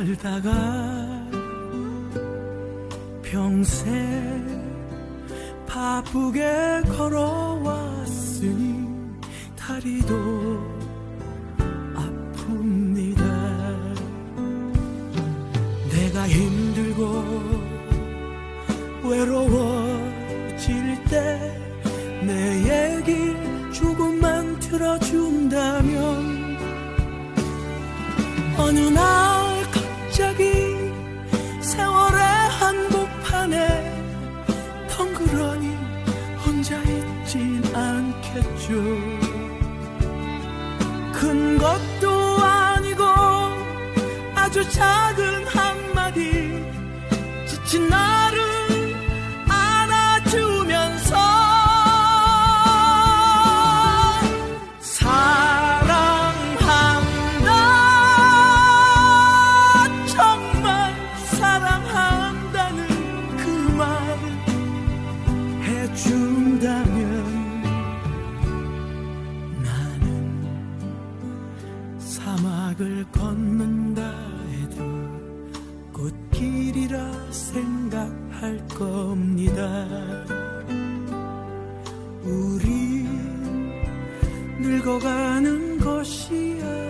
살다가 평생 바쁘게 걸어왔으니 다리도 않겠죠. 큰 것도 아니고 아주 작은 한마디. 지친 나를 안아주면서 사랑한다. 정말 사랑한다는 그 말을 해준다면 막을 걷는다 해도 꽃길이라 생각할 겁니다. 우리 늙어가는 것이 아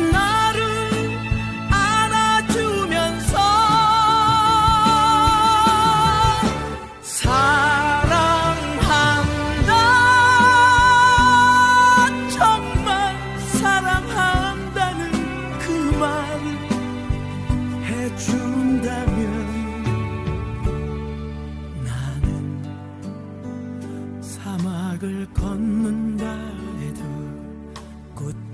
나를 안아주면서 사랑한다. 정말 사랑한다는 그 말을 해준다면 나는 사막을 걷는다 해도 꽃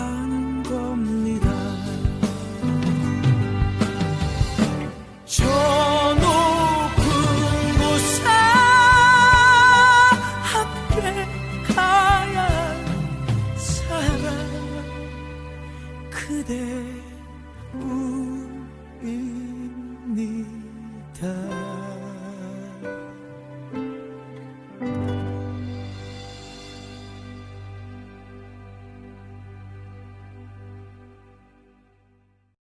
그대 우입니다.